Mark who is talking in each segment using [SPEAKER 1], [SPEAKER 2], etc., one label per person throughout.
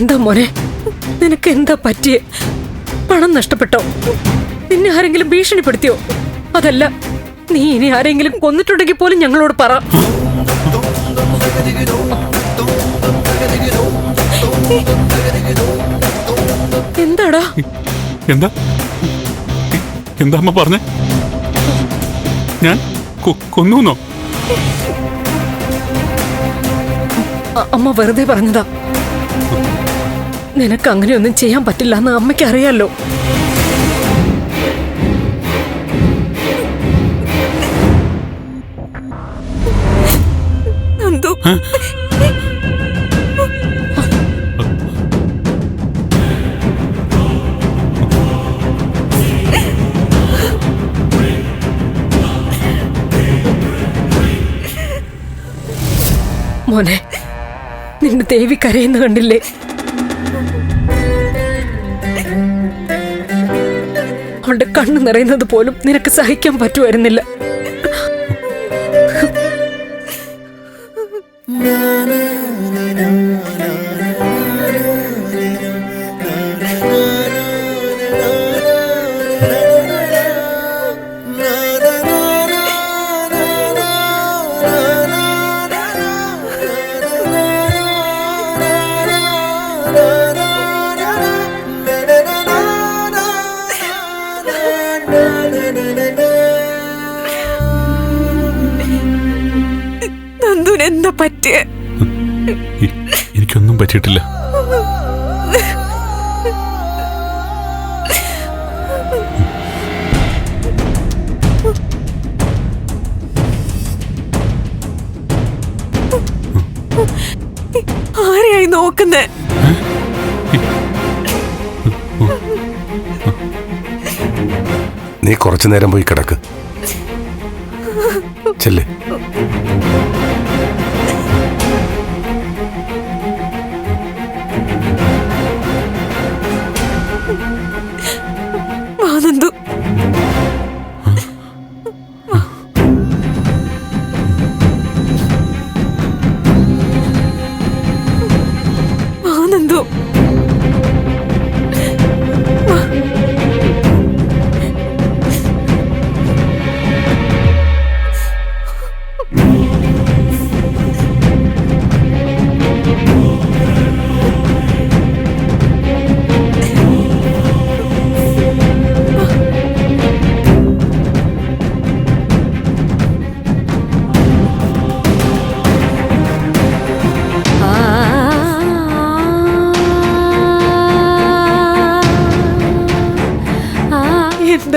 [SPEAKER 1] എന്താ മോനെ? നിനക്ക് എന്താ പറ്റിയേ? പണം നഷ്ടപ്പെട്ടോ? നിന്നെ ആരെങ്കിലും ഭീഷണിപ്പെടുത്തിയോ? അതല്ല നീ ഇനി ആരെങ്കിലും കൊന്നിട്ടുണ്ടെങ്കിൽ പോലും ഞങ്ങളോട് പറ. എന്താടാ?
[SPEAKER 2] എന്താ? എന്താ അമ്മ പറഞ്ഞേ? ഞാൻ കൊന്നൂന്നോ?
[SPEAKER 1] അമ്മ വെറുതെ പറഞ്ഞതാ. നിനക്ക് അങ്ങനെയൊന്നും ചെയ്യാൻ പറ്റില്ല എന്ന് അമ്മയ്ക്ക് അറിയാലോ മോനെ നിന്റെ ദേവി കരയുന്ന കണ്ടില്ലേ? അവളുടെ കണ്ണു നിറയുന്നത് പോലും നിനക്ക് സഹിക്കാൻ പറ്റുമായിരുന്നില്ല.
[SPEAKER 2] പറ്റിയിട്ടില്ല.
[SPEAKER 1] ആരെയായി നോക്കുന്നേ?
[SPEAKER 3] നീ കുറച്ചു നേരം പോയി കിടക്ക്. ചെല്ലേ.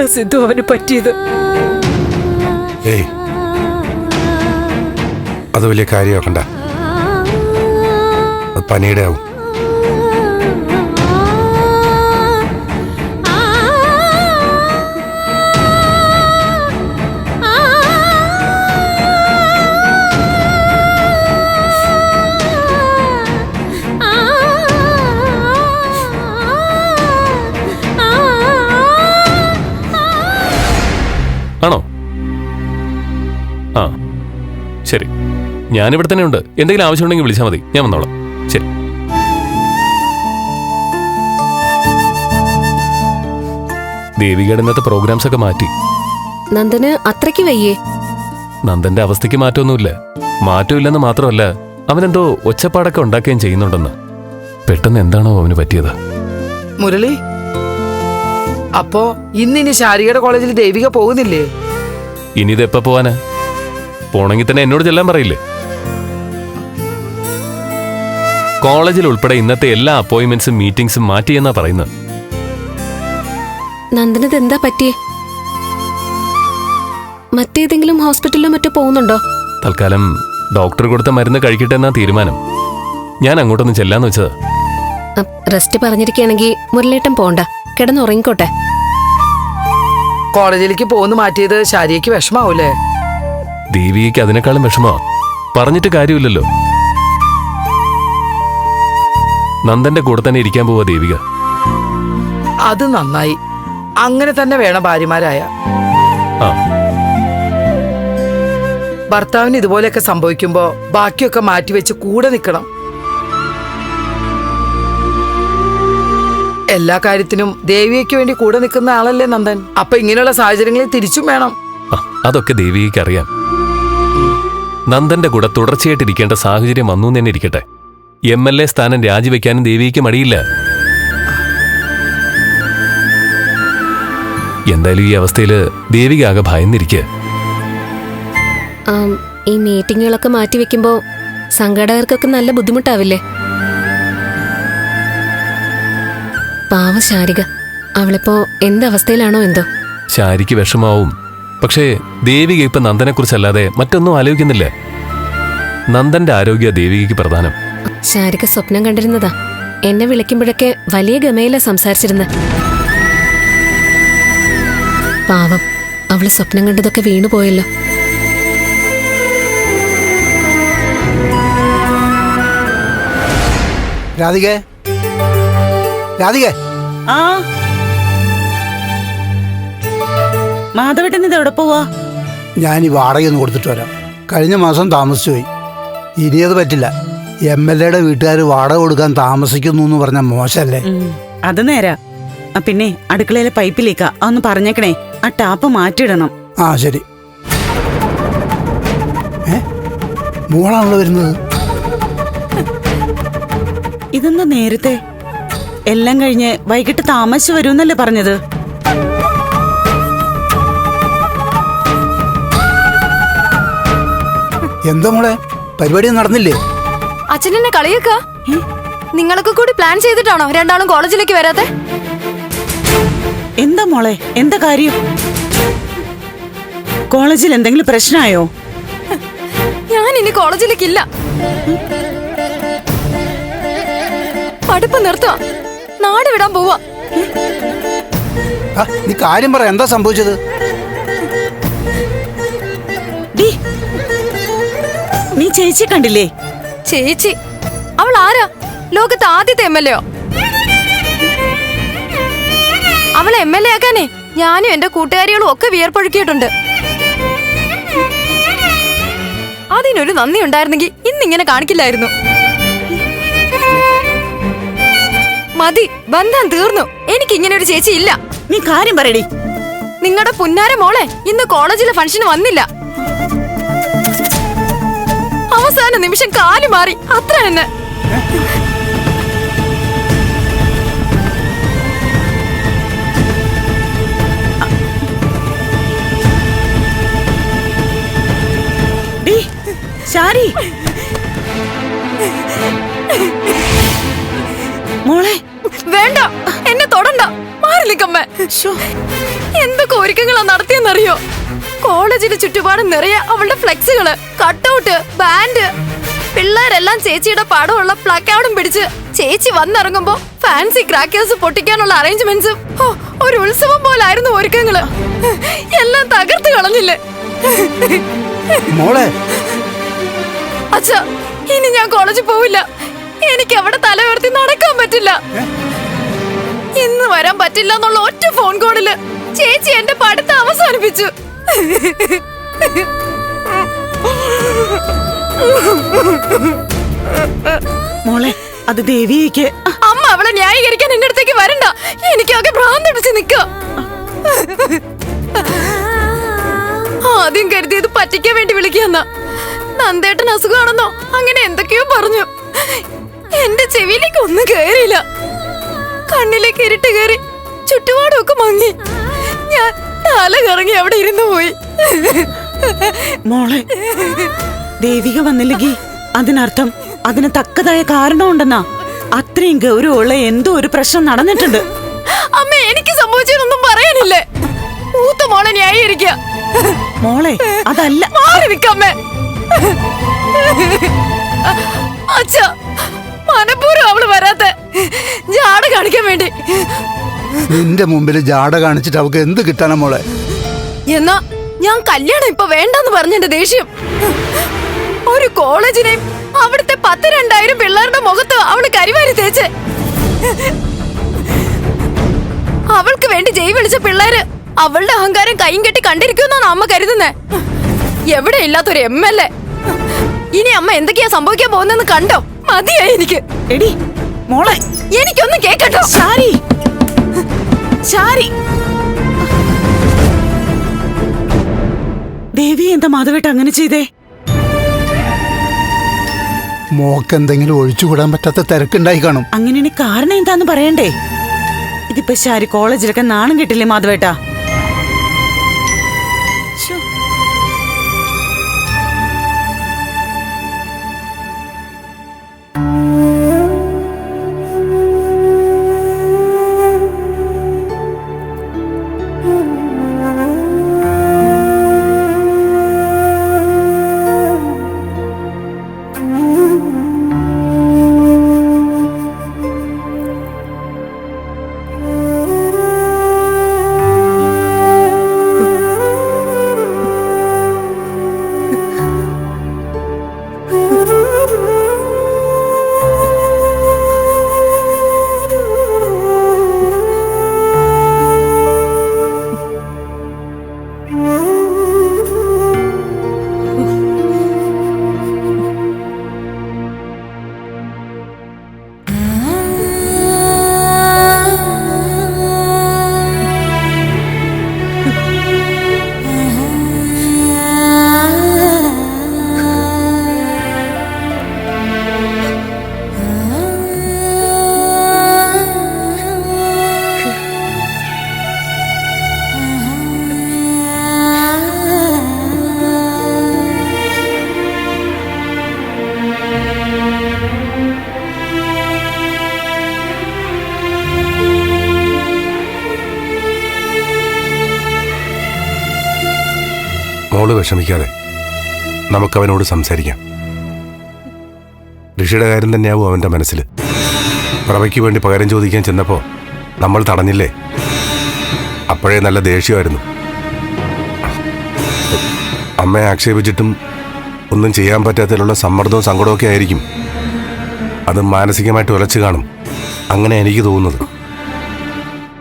[SPEAKER 1] സിദ്ധു അവന് പറ്റിയത്?
[SPEAKER 3] അത് വലിയ കാര്യമാക്കണ്ട. പനിയുടെ ആവും
[SPEAKER 4] ഞാനിവിടെ തന്നെ ഉണ്ട് എന്തെങ്കിലും ആവശ്യമുണ്ടെങ്കിൽ വിളിച്ചാൽ മതി. ഞാൻ വന്നോളാം. ശരി. ദേവികയുടെ ഇന്നത്തെ പ്രോഗ്രാംസ് ഒക്കെ മാറ്റി.
[SPEAKER 5] നന്ദന് അത്രയ്ക്ക് വയ്യേ?
[SPEAKER 4] നന്ദന്റെ അവസ്ഥയ്ക്ക് മാറ്റമൊന്നുമില്ല. മാറ്റമില്ലെന്ന് മാത്രമല്ല അവനെന്തോ ഒച്ചപ്പാടൊക്കെ ഉണ്ടാക്കുകയും ചെയ്യുന്നുണ്ടെന്ന്. പെട്ടെന്ന് എന്താണോ അവന് പറ്റിയത്?
[SPEAKER 6] മുരളി അപ്പോ ഇന്നിനി ശാരികയുടെ കോളേജിൽ ദേവിക പോകുന്നില്ലേ?
[SPEAKER 4] ഇനി ഇതെപ്പോ എപ്പോ പോവാനാ? പോണെങ്കിൽ തന്നെ എന്നോട് ചെല്ലാൻ പറയില്ലേ? കോളേജിൽ ഉൾപ്പെടെ ഇന്നത്തെ എല്ലാ അപ്പോയിന്റ്മെന്റ്സും മീറ്റിംഗ്സും മാറ്റിയെന്നാ പറയുന്നത്.
[SPEAKER 5] നന്ദനത് എന്താ പറ്റിയേ? മറ്റേതെങ്കിലും ഹോസ്പിറ്റലിലോ മറ്റോ പോകുന്നുണ്ടോ?
[SPEAKER 4] തൽക്കാലം ഡോക്ടർ കൊടുത്ത മരുന്ന് കഴിക്കട്ടെ എന്നാ തീരുമാനം. ഞാൻ അങ്ങോട്ടൊന്ന് ചെല്ലാന്ന് വെച്ചത്.
[SPEAKER 5] റെസ്റ്റ് പറഞ്ഞിരിക്കുകയാണെങ്കിൽ മുരളേട്ടൻ പോണ്ട. കിടന്നുറങ്ങിക്കോട്ടെ.
[SPEAKER 6] കോളേജിലേക്ക് പോകുന്നു മാറ്റിയത് ശാരിയ്ക്ക് വിഷമാവൂലേ?
[SPEAKER 4] ദേവികയ്ക്ക് അതിനേക്കാളും വിഷമാ പറഞ്ഞിട്ട് കാര്യമില്ലല്ലോ. നന്ദന്റെ കൂടെ തന്നെ ഇരിക്കാൻ പോവാ ദേവിക.
[SPEAKER 6] അത് നന്നായി. അങ്ങനെ തന്നെ വേണം ഭാര്യമാരായ.
[SPEAKER 4] ആ.
[SPEAKER 6] ഭർത്താവിന് ഇതുപോലെയൊക്കെ സംഭവിക്കുമ്പോ ബാക്കിയൊക്കെ മാറ്റിവെച്ച് കൂടെ നിൽക്കണം എല്ലാ കാര്യത്തിനും ദേവിയയ്ക്ക് വേണ്ടി കൂടെ നിൽക്കുന്ന ആളല്ലേ നന്ദൻ. അപ്പൊ ഇങ്ങനെയുള്ള സാഹചര്യങ്ങളിൽ തിരിച്ചും വേണം.
[SPEAKER 4] ആ, അതൊക്കെ ദേവികയ്ക്ക് അറിയാം. നന്ദന്റെ കൂടെ തുടർച്ചയായിട്ട് ഇരിക്കേണ്ട സാഹചര്യം വന്നു എന്ന് തന്നെ ഇരിക്കട്ടെ. എം എൽ എ സ്ഥാനം രാജിവെക്കാനും ദേവിക്ക് മടിയില്ല. എന്തായാലും ഈ അവസ്ഥയിൽ ദേവിക ആകെ ഭയന്നിരിക്കുക
[SPEAKER 5] ഈ മീറ്റിങ്ങുകളൊക്കെ മാറ്റി വെക്കുമ്പോ സംഘാടകർക്കൊക്കെ നല്ല ബുദ്ധിമുട്ടാവില്ലേ? പാവ ശാരിക അവളിപ്പോ എന്തവസ്ഥയിലാണോ എന്തോ?
[SPEAKER 4] ശാരിക്ക് വിഷമാവും. പക്ഷേ ദേവിക ഇപ്പൊ നന്ദനെക്കുറിച്ചല്ലാതെ മറ്റൊന്നും ആലോചിക്കുന്നില്ല. നന്ദന്റെ ആരോഗ്യ ദേവികയ്ക്ക് പ്രധാനം.
[SPEAKER 5] ശാരിക സ്വപ്നം കണ്ടിരുന്നതാ. എന്നെ വിളിക്കുമ്പോഴൊക്കെ വലിയ ഗമയില സംസാരിച്ചിരുന്ന. പാവം അവൾ സ്വപ്നം കണ്ടതൊക്കെ വീണുപോയല്ലോ
[SPEAKER 7] രാധികേ? രാധികേ?
[SPEAKER 8] ആ? മാധവേട്ടൻ ഇത് എവിടെ പോവാ?
[SPEAKER 7] ഞാൻ ഈ വാടക ഒന്ന് കൊടുത്തിട്ട് വരാം. കഴിഞ്ഞ മാസം താമസിച്ചു പോയി ഇനി അത് പറ്റില്ല. എം എൽ എയുടെ വീട്ടുകാർ വാടക കൊടുക്കാൻ താമസിക്കുന്നു എന്ന് പറഞ്ഞ
[SPEAKER 8] മോശല്ലേ? അത് നേരാ. പിന്നെ അടുക്കളയിലെ പൈപ്പ് ലീക്കാ അതൊന്ന് പറഞ്ഞേക്കണേ. ആ ടാപ്പ് മാറ്റിയിടണം.
[SPEAKER 7] ആ ശരി. മോളാണല്ലോ വരുന്നത്.
[SPEAKER 8] ഇതെന്താ നേരത്തെ? എല്ലാം കഴിഞ്ഞ് വൈകിട്ട് താമസിച്ചു വരുമെന്നല്ലേ പറഞ്ഞത്?
[SPEAKER 7] എന്താ മോളെ? പരിപാടി നടന്നില്ലേ?
[SPEAKER 9] അച്ഛനെന്നെ കളിയേക്ക? നിങ്ങളൊക്കെ കൂടി പ്ലാൻ ചെയ്തിട്ടാണോ രണ്ടാളും കോളേജിലേക്ക് വരാത്തെ?
[SPEAKER 8] എന്താ മോളെ? എന്താ കാര്യം? കോളേജിൽ എന്തെങ്കിലും പ്രശ്നമായോ?
[SPEAKER 9] ഞാൻ ഇനി കോളേജിലേക്ക് ഇല്ല പഠിപ്പ് നിർത്തുക നാട് വിടാൻ പോവാ.
[SPEAKER 7] ആ നീ കാര്യം പറ എന്താ സംഭവിച്ചത്?
[SPEAKER 8] നീ ചേച്ചി കണ്ടില്ലേ?
[SPEAKER 9] ചേച്ചി. അവൾ ആരാ? ലോകത്ത് ആദ്യത്തെ എം എൽ എ അവൾ എം എൽ എ ആക്കാനേ ഞാനും എന്റെ കൂട്ടുകാരികളും ഒക്കെ വിയർപ്പൊഴുക്കിയിട്ടുണ്ട്. അതിനൊരു നന്ദി ഉണ്ടായിരുന്നെങ്കിൽ ഇന്നിങ്ങനെ കാണിക്കില്ലായിരുന്നു. മതി ബന്ധം തീർന്നു. എനിക്ക് ഇങ്ങനെ ഒരു ചേച്ചി ഇല്ല.
[SPEAKER 8] നീ കാര്യം പറയടി.
[SPEAKER 9] നിങ്ങളുടെ പുന്നാര മോളെ ഇന്ന് കോളേജിലെ ഫംഗ്ഷന് വന്നില്ല. അവസാന നിമിഷം കാലു മാറി. അത്ര തന്നെ.
[SPEAKER 8] ഡി ശാരി. മോളെ.
[SPEAKER 9] വേണ്ട. എന്നെ തൊടണ്ട. മാറി
[SPEAKER 8] കമ്മ
[SPEAKER 9] എന്തൊക്കെ ഒരുക്കങ്ങളാ നടത്തിയെന്നറിയോ? കോളേജിന് ചുറ്റുപാടും നിറയെ അവളുടെ ഫ്ലെക്സുകൾ കട്ടൗട്ട് ബാൻഡ് പിള്ളേരെല്ലാം ചേച്ചിയുടെ പടമുള്ള പ്ലക്കാർഡും പിടിച്ച് ചേച്ചി വന്നിറങ്ങുമ്പോ ഫാൻസി ക്രാക്കേഴ്സ് പൊട്ടിക്കാനുള്ള അറേഞ്ച്മെന്റ്സും ഒരു ഉത്സവം പോലായിരുന്നു ഒരുക്കങ്ങൾ. എല്ലാം തകർത്ത് കളഞ്ഞില്ലേ?
[SPEAKER 7] മോളെ.
[SPEAKER 9] അച്ഛ ഇനി ഞാൻ കോളേജിൽ പോവില്ല. എനിക്ക് അവിടെ തല ഉയർത്തി നടക്കാൻ പറ്റില്ല. ഇന്ന് വരാൻ പറ്റില്ല എന്നുള്ള ഒറ്റ ഫോൺ കോളിൽ ചേച്ചി എന്റെ പഠിത്തം അവസാനിപ്പിച്ചു.
[SPEAKER 8] മോളെ അത് ദേവിയേക്ക്.
[SPEAKER 9] അമ്മ അവളെ ന്യായീകരിക്കാൻ എന്റെ വരണ്ട. ഭ്രാന്ത് ഭ്രാന്തടിച്ച് നിക്ക. ആദ്യം കരുതിയത് പറ്റിക്കാൻ വേണ്ടി വിളിക്കുന്ന നന്ദേട്ടൻ അസുഖമാണെന്നോ? അങ്ങനെ എന്തൊക്കെയോ പറഞ്ഞു. എന്റെ ചെവിയിലേക്ക് ഒന്നും കയറിയില്ല കണ്ണിലേക്ക് ഇരുട്ട് കയറി ചുറ്റുപാടും ഒക്കെ മങ്ങി. ഞാൻ തല കറങ്ങി അവിടെ ഇരുന്നു പോയി.
[SPEAKER 8] മോളെ ദേവിക വന്നില്ലെങ്കിൽ അതിനർത്ഥം അതിന് തക്കതായ കാരണം കാരണമുണ്ടെന്നാ അത്രയും ഗൗരവമുള്ള എന്തോ ഒരു പ്രശ്നം നടന്നിട്ടുണ്ട്.
[SPEAKER 9] അമ്മ എനിക്ക് സംഭവിച്ചതൊന്നും പറയാനില്ലേ മൂത്ത മോളെ ന്യായീകരിക്ക.
[SPEAKER 8] മോളെ അതല്ല.
[SPEAKER 9] മാറി നിക്കമ്മേ അച്ഛ മനപ്പൂർവം അവൾ വരാത്ത. ജാട കാണിക്കാൻ വേണ്ടി.
[SPEAKER 7] നിന്റെ മുമ്പിൽ ജാട കാണിച്ചിട്ട് അവക്ക് എന്ത് കിട്ടാനാ മോളെ?
[SPEAKER 9] എന്നാ ഞാൻ കല്യാണം ഇപ്പൊ വേണ്ടെന്ന് പറഞ്ഞെന്റെ ദേഷ്യം. ഒരു കോളേജിനെയും അവിടുത്തെ പത്ത് രണ്ടായിരം പിള്ളേരുടെ മുഖത്ത് അവൾ കരിവാരി തേച്ച്. അവൾക്ക് വേണ്ടി ജയ് വിളിച്ച പിള്ളേര് അവളുടെ അഹങ്കാരം കൈയും കെട്ടി കണ്ടിരിക്കുമെന്നാണ് അമ്മ കരുതുന്നേ. എവിടെ ഇല്ലാത്തൊരു എം എൽ എ. ഇനി അമ്മ എന്തൊക്കെയാ സംഭവിക്കാൻ പോകുന്നെന്ന് കണ്ടോ? മതിയായി എനിക്ക്.
[SPEAKER 8] എടി മോളെ.
[SPEAKER 9] എനിക്കൊന്നും കേക്കട്ടോ.
[SPEAKER 8] ശാരി ശാരി ദേവി എന്താ മാധവേട്ട അങ്ങനെ ചെയ്തേ?
[SPEAKER 7] മോക്ക് എന്തെങ്കിലും ഒഴിച്ചുകൂടാൻ പറ്റാത്ത തിരക്കുണ്ടായി കാണും.
[SPEAKER 8] അങ്ങനെ കാരണം എന്താന്ന് പറയണ്ടേ? ഇതിപ്പോ ശാരി കോളേജിലൊക്കെ നാണം കിട്ടില്ലേ മാധവേട്ട?
[SPEAKER 3] നമുക്ക് അവനോട് സംസാരിക്കാം. ഋഷിയുടെ കാര്യം തന്നെയാവും അവന്റെ മനസ്സിൽ. പ്രഭയ്ക്ക് വേണ്ടി പകരം ചോദിക്കാൻ ചെന്നപ്പോൾ നമ്മൾ തടഞ്ഞില്ലേ? അപ്പോഴേ നല്ല ദേഷ്യമായിരുന്നു. അമ്മയെ ആക്ഷേപിച്ചിട്ടും ഒന്നും ചെയ്യാൻ പറ്റാത്തതിലുള്ള സമ്മർദ്ദവും സങ്കടമൊക്കെ ആയിരിക്കും. അത് മാനസികമായിട്ട് ഉലച്ചു കാണും. അങ്ങനെ എനിക്ക് തോന്നുന്നത്.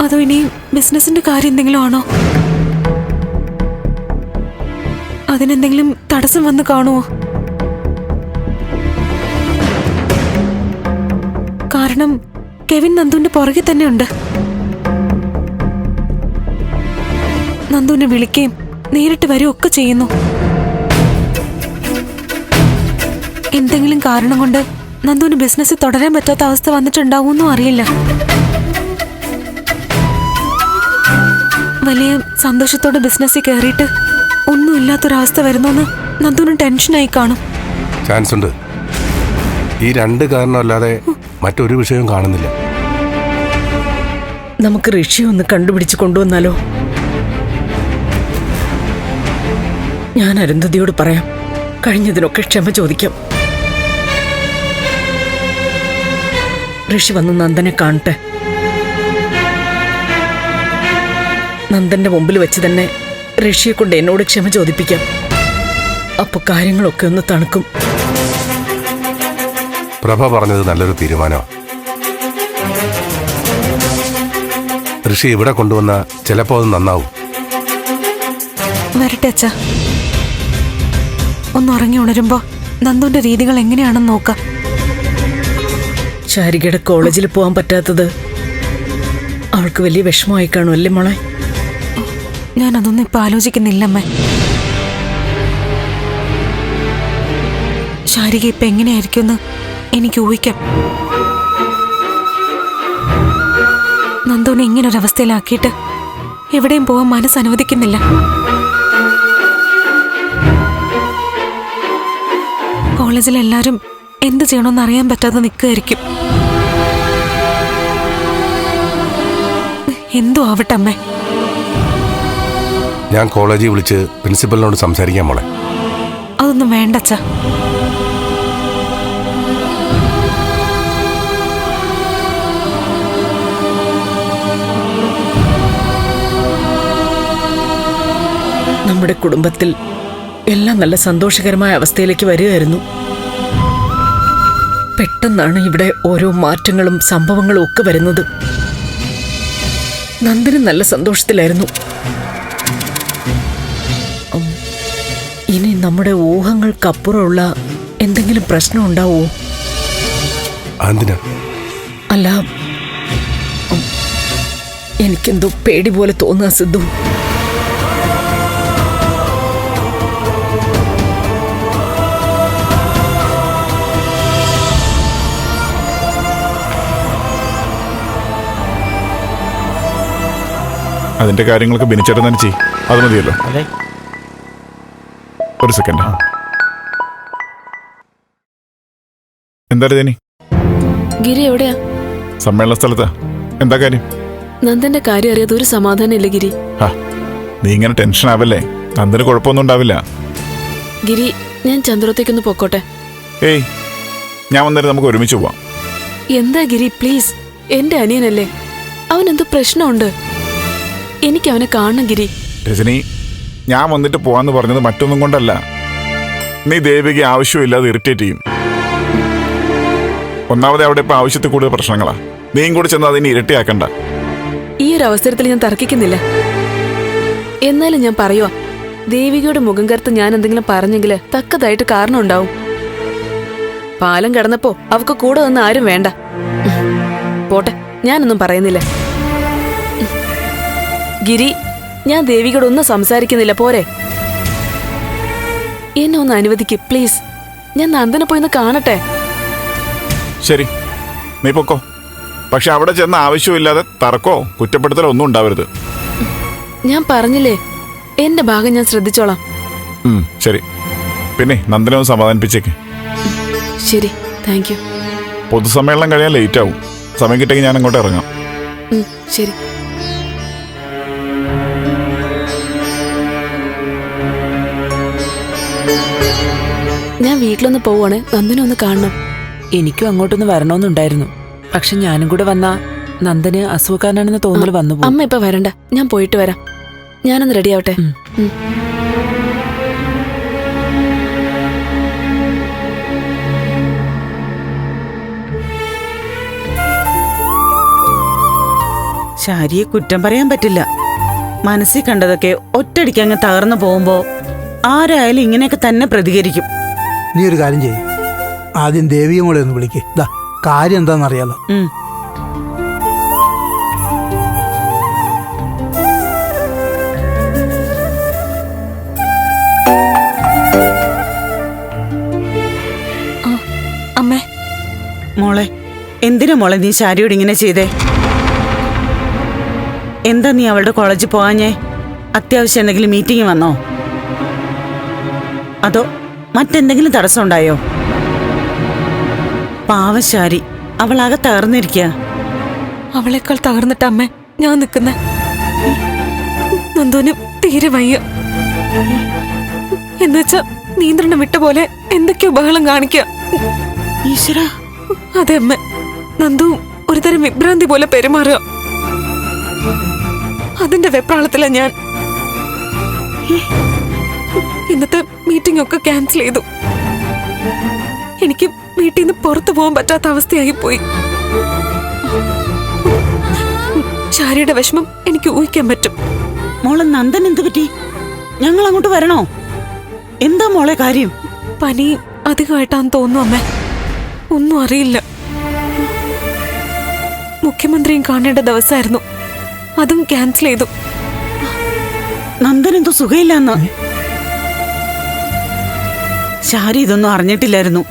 [SPEAKER 10] അതോ ഇനി ബിസിനസിന്റെ കാര്യം എന്തെങ്കിലും ആണോ? അതിനെന്തെങ്കിലും തടസ്സം വന്ന് കാണുമോ കാരണം കെവിൻ നന്ദുവിന്റെ പുറകെ തന്നെ ഉണ്ട്. നന്ദുവിനെ വിളിക്കുകയും നേരിട്ട് വരികയൊക്കെ ചെയ്യുന്നു. എന്തെങ്കിലും കാരണം കൊണ്ട് നന്ദുവിന് ബിസിനസ് തുടരാൻ പറ്റാത്ത അവസ്ഥ വന്നിട്ടുണ്ടാവുമെന്നും അറിയില്ല. വലിയ സന്തോഷത്തോടെ ബിസിനസ്സിൽ കയറിയിട്ട് ഒന്നുമില്ലാത്തൊരവസ്ഥ വരുന്നോന്ന് നന്ദുവിന് ടെൻഷനായി കാണും.
[SPEAKER 3] ചാൻസ് ഉണ്ട് ഈ രണ്ട് കാരണമല്ലാതെ മറ്റൊരു വിഷയവും കാണുന്നില്ല.
[SPEAKER 10] നമുക്ക് ഋഷി ഒന്ന് കണ്ടുപിടിച്ച് കൊണ്ടുവന്നാലോ? ഞാൻ അരുന്ധതിയോട് പറയാം. കഴിഞ്ഞതിനൊക്കെ ക്ഷമ ചോദിക്കാം. ഋഷി വന്ന് നന്ദനെ കാണട്ടെ. നന്ദന്റെ മുമ്പിൽ വെച്ച് തന്നെ ഋഷിയെ കൊണ്ട് എന്നോട് ക്ഷമ ചോദിപ്പിക്കാം. അപ്പൊ കാര്യങ്ങളൊക്കെ ഒന്ന് തണുക്കും.
[SPEAKER 3] പ്രഭ പറഞ്ഞത് നല്ലൊരു തീരുമാനമാണ് ഋഷി ഇവിടെ കൊണ്ടുവന്ന ചിലപ്പോൾ അത് നന്നാവും.
[SPEAKER 10] വരട്ടെ അച്ഛ. ഒന്ന് ഉറങ്ങി ഉണരുമ്പോ നന്ദുന്റെ രീതികൾ എങ്ങനെയാണെന്ന് നോക്കാം. ശാരികയുടെ കോളേജിൽ പോകാൻ പറ്റാത്തത് അവൾക്ക് വലിയ വിഷമമായി കാണും അല്ലേ മോളെ? ഞാൻ അതൊന്നും ഇപ്പൊ ആലോചിക്കുന്നില്ലമ്മേ. ശാരിക ഇപ്പൊ എങ്ങനെയായിരിക്കുമെന്ന് എനിക്ക് ഊഹിക്കാം. നന്ദുവിനെ ഇങ്ങനൊരവസ്ഥയിലാക്കിയിട്ട് എവിടെയും പോവാൻ മനസ്സ് അനുവദിക്കുന്നില്ല. കോളേജിൽ എല്ലാരും എന്ത് ചെയ്യണമെന്ന് അറിയാൻ പറ്റാതെ നിൽക്കുകയായിരിക്കും എന്തോ ആവട്ടെ അമ്മേ?
[SPEAKER 3] ഞാൻ കോളേജിൽ വിളിച്ച് പ്രിൻസിപ്പലിനോട് സംസാരിക്കാൻ മോളെ
[SPEAKER 10] അതൊന്നും വേണ്ട അച്ഛാ. നമ്മുടെ കുടുംബത്തിൽ എല്ലാം നല്ല സന്തോഷകരമായ അവസ്ഥയിലേക്ക് വരികയായിരുന്നു. പെട്ടെന്നാണ് ഇവിടെ ഓരോ മാറ്റങ്ങളും സംഭവങ്ങളും ഒക്കെ വരുന്നത്. നന്ദിനും നല്ല സന്തോഷത്തിലായിരുന്നു. ഇനി നമ്മുടെ ഊഹങ്ങൾക്കപ്പുറമുള്ള എന്തെങ്കിലും പ്രശ്നം
[SPEAKER 3] ഉണ്ടാവോ
[SPEAKER 10] അല്ല. എനിക്കെന്തോ പേടി പോലെ തോന്നുക സിദ്ധു.
[SPEAKER 11] അതിന്റെ കാര്യങ്ങളൊക്കെ ബിനിച്ചേട്ടൻ തന്നെ ചെയ്യും. അത് മതിയല്ലോ. ഒരു സെക്കൻഡ് എന്താ രജനി
[SPEAKER 12] ഗിരി എവിടെയാ?
[SPEAKER 11] സമ്മേളന സ്ഥലത്താ. എന്താ കാര്യം?
[SPEAKER 12] നന്ദന്റെ കാര്യം അറിയാതെ ഒരു സമാധാനം ഇല്ല ഗിരി.
[SPEAKER 11] ആ, നീ ഇങ്ങനെ ടെൻഷൻ ആവല്ലേ? നന്ദിന് കുഴപ്പമൊന്നും ഉണ്ടാവില്ല.
[SPEAKER 12] ഗിരി ഞാൻ ചന്ദ്രത്തേക്കൊന്ന് പൊക്കോട്ടെ?
[SPEAKER 11] ഏയ് ഞാൻ വന്നിട്ട് നമുക്ക് ഒരുമിച്ച് പോവാം.
[SPEAKER 12] എന്താ ഗിരി പ്ലീസ്? എന്റെ അനിയനല്ലേ? അവൻ എന്തോ പ്രശ്നമുണ്ട്. എനിക്ക് അവനെ കാണണം ഗിരി.
[SPEAKER 11] രജനി ഞാൻ വന്നിട്ട് പോവാന്ന് പറഞ്ഞത് മറ്റൊന്നും കൊണ്ടല്ല. നീ ദേവിക ആവശ്യമില്ലാതെ ഇറിറ്റേറ്റ് ചെയ്യും. ഒന്നാമത് അവിടെ ഇപ്പൊ ആവശ്യത്തിൽ കൂടുതൽ പ്രശ്നങ്ങളാ. നീ കൂടി ചെന്ന് അതിനെ ഇരട്ടിയാക്കണ്ട.
[SPEAKER 12] ഈ ഒരു അവസരത്തിൽ ഞാൻ തർക്കിക്കുന്നില്ല. എന്നാലും ഞാൻ പറയുവാ ദേവികയുടെ മുഖം കറുത്ത് ഞാൻ എന്തെങ്കിലും പറഞ്ഞെങ്കിൽ തക്കതായിട്ട് കാരണം ഉണ്ടാവും. പാലം കടന്നപ്പോ അവക്ക് കൂടെ വന്ന് ആരും വേണ്ട. പോട്ടെ ഞാനൊന്നും പറയുന്നില്ല. ഗിരി ഞാൻ ദേവികയോട് ഒന്നും സംസാരിക്കുന്നില്ല പോരെ. എന്നെ ഒന്ന് അനുവദിക്ക് പ്ലീസ്. ഞാൻ നന്ദനെ പോയി ഒന്ന് കാണട്ടെ.
[SPEAKER 11] ശരി നീ പൊക്കോ. പക്ഷെ അവിടെ ചെന്ന ആവശ്യമില്ലാതെ തർക്കോ കുറ്റപ്പെടുത്തലോ ഒന്നും ഉണ്ടാവരുത്.
[SPEAKER 12] ഞാൻ പറഞ്ഞില്ലേ എന്റെ ഭാഗം ഞാൻ ശ്രദ്ധിച്ചോളാം.
[SPEAKER 11] ശരി. പിന്നെ നന്ദനെ ഒന്ന് സമാധാനിപ്പിച്ചേക്ക്.
[SPEAKER 12] ശരി താങ്ക് യു.
[SPEAKER 11] പൊതുസമ്മേളനം കഴിയാൻ ലേറ്റ് ആവും സമയം കിട്ടെങ്കിൽ ഞാൻ അങ്ങോട്ട് ഇറങ്ങാം.
[SPEAKER 12] ശരി. വീട്ടിലൊന്ന് പോവാണ് നന്ദനെ ഒന്ന് കാണണം.
[SPEAKER 8] എനിക്കും അങ്ങോട്ടൊന്ന് വരണമെന്നുണ്ടായിരുന്നു. പക്ഷെ ഞാനും കൂടെ വന്ന നന്ദന് അസുഖക്കാരനാണെന്ന് തോന്നൽ വന്നു പോകും
[SPEAKER 12] അമ്മ ഇപ്പൊ വരണ്ട. ഞാൻ പോയിട്ട് വരാം. ഞാനൊന്ന് റെഡി ആവട്ടെ?
[SPEAKER 8] ഉം.
[SPEAKER 12] ഉം.
[SPEAKER 8] ശാരിയെ കുറ്റം പറയാൻ പറ്റില്ല. മനസ്സിൽ കണ്ടതൊക്കെ ഒറ്റടിക്ക് അങ്ങ് തകർന്നു പോകുമ്പോ ആരായാലും ഇങ്ങനെയൊക്കെ തന്നെ പ്രതികരിക്കും.
[SPEAKER 7] നീ ഒരു കാര്യം ചെയ്യും. ആദ്യം ദേവിയും കൂടെ ഒന്ന് വിളിക്ക്. ദാ കാര്യം എന്താണെന്നറിയാലോ.
[SPEAKER 10] അമ്മേ.
[SPEAKER 8] മോളെ എന്തിനാ മോളെ നീ ശാരിയോട് ഇങ്ങനെ ചെയ്തേ? എന്താ നീ അവളുടെ കോളേജിൽ പോകാഞ്ഞേ അത്യാവശ്യം എന്തെങ്കിലും മീറ്റിംഗ് വന്നോ? അതോ മറ്റെന്തെങ്കിലും തടസ്സമുണ്ടായോ? പാവശാരി അവളാകെ തകർന്നിരിക്കുക
[SPEAKER 10] അവളെക്കാൾ തകർന്നിട്ട് അമ്മ ഞാൻ നിൽക്കുന്നേ നന്ദുവിന് തീരെ വയ്യ. എന്നുവെച്ചാ നിയന്ത്രണം വിട്ട പോലെ എന്തൊക്കെയോ ബഹളം കാണിക്കുക
[SPEAKER 8] ഈശ്വര.
[SPEAKER 10] അതെ അമ്മ നന്ദു ഒരുതരം വിഭ്രാന്തി പോലെ പെരുമാറുക. അതിന്റെ വെപ്രാളത്തില ഞാൻ. ഇന്നത്തെ മീറ്റിംഗ് ഒക്കെ ക്യാൻസൽ ചെയ്തു. എനിക്ക് വീട്ടിൽ നിന്ന് പുറത്തു പോകാൻ പറ്റാത്ത അവസ്ഥയായി പോയി ചാരിയുടെ വിഷമം എനിക്ക് ഊഹിക്കാൻ പറ്റും.
[SPEAKER 8] മോളെ നന്ദൻ എന്ത് പറ്റി? ഞങ്ങൾ അങ്ങോട്ട് വരണോ? എന്താ മോളെ കാര്യം?
[SPEAKER 10] പനി അധികമായിട്ടാന്ന് തോന്നുന്നു അമ്മ. ഒന്നും അറിയില്ല. മുഖ്യമന്ത്രിയും കാണേണ്ട ദിവസമായിരുന്നു. അതും ക്യാൻസൽ ചെയ്തു.
[SPEAKER 8] നന്ദൻ എന്തോ സുഖയില്ലെന്ന്. ശാരി ഇതൊന്നും അറിഞ്ഞിട്ടില്ലായിരുന്നു.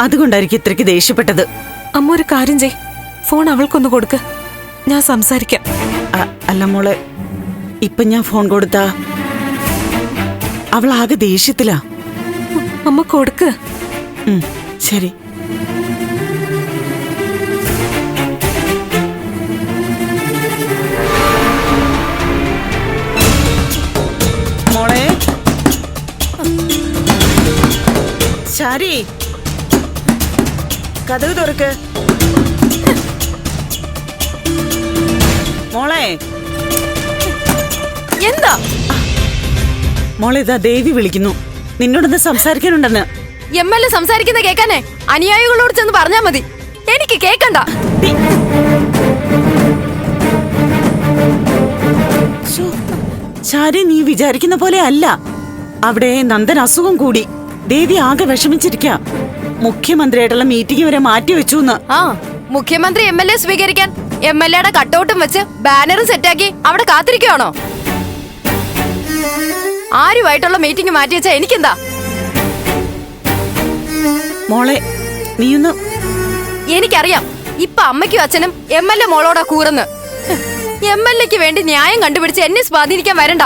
[SPEAKER 8] അതുകൊണ്ടായിരിക്കും ഇത്രയ്ക്ക് ദേഷ്യപ്പെട്ടത്.
[SPEAKER 10] അമ്മ ഒരു കാര്യം ചെയ് ഫോൺ അവൾക്കൊന്ന് കൊടുക്ക്. ഞാൻ സംസാരിക്കാം.
[SPEAKER 8] അ- അല്ല മോളെ ഇപ്പൊ ഞാൻ ഫോൺ കൊടുത്താ? അവൾ ആകെ ദേഷ്യത്തിലാ.
[SPEAKER 10] അമ്മ കൊടുക്ക്.
[SPEAKER 8] ഉം, ശരി. കഥക് തുറക്ക്. മോളെ.
[SPEAKER 9] എന്താ?
[SPEAKER 8] മോളെ ഇതാ ദേവി വിളിക്കുന്നു. നിന്നോടൊന്ന് സംസാരിക്കാനുണ്ടെന്ന്.
[SPEAKER 9] എം എൽ എ സംസാരിക്കുന്ന കേക്കാനേ? അനുയായികളോട് ചെന്ന് പറഞ്ഞാ മതി. എനിക്ക് കേക്കണ്ട.
[SPEAKER 8] ചാരി നീ വിചാരിക്കുന്ന പോലെ അല്ല. അവിടെ നന്ദൻ അസുഖം കൂടി. ദേവി ആകെ വിഷമിച്ചിരിക്ക. മുഖ്യമന്ത്രിയായിട്ടുള്ള മീറ്റിംഗ് വരെ മാറ്റി വെച്ചു എന്ന്
[SPEAKER 9] ആ മുഖ്യമന്ത്രി എം എൽ എ സ്വീകരിക്കാൻ എം എൽ എയുടെ കട്ടൗട്ടും വെച്ച് ബാനറും സെറ്റാക്കി അവിടെ കാത്തിരിക്കുവാണോ? ആരുമായിട്ടുള്ള മീറ്റിംഗ് മാറ്റി വെച്ചാ എനിക്കെന്താ?
[SPEAKER 8] മോളെ നീയൊന്ന്
[SPEAKER 9] എനിക്കറിയാം. ഇപ്പൊ അമ്മയ്ക്കും അച്ഛനും എം എൽ എ മോളോടാ കൂറന്ന് എം എൽ എക്ക് വേണ്ടി ന്യായം കണ്ടുപിടിച്ച് എന്നെ സ്വാധീനിക്കാൻ വരണ്ട.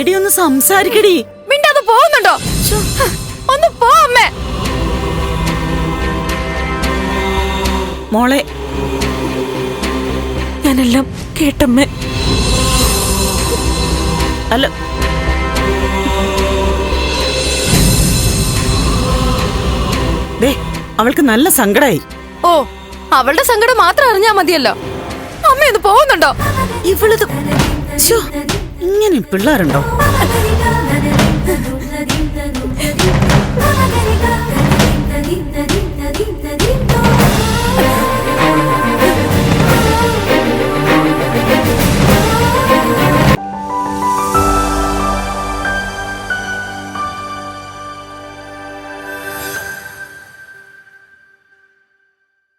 [SPEAKER 8] എടി ഒന്ന് സംസാരിക്കടി.
[SPEAKER 9] മിണ്ടാതെ പോകുന്നുണ്ടോ? ഒന്ന് പോ അമ്മേ.
[SPEAKER 8] മോളെ
[SPEAKER 10] ഞാനെല്ലാം കേട്ടമ്മേ.
[SPEAKER 8] അല്ല. ദേ അവൾക്ക് നല്ല സങ്കടായി.
[SPEAKER 9] ഓ അവളുടെ സങ്കടം മാത്രം അറിഞ്ഞാ മതിയല്ലോ. അമ്മ ഇത് പോകുന്നുണ്ടോ?
[SPEAKER 8] ഇവളിത് ശ്ശോ, ഇങ്ങനെ പിള്ളേരുണ്ടോ?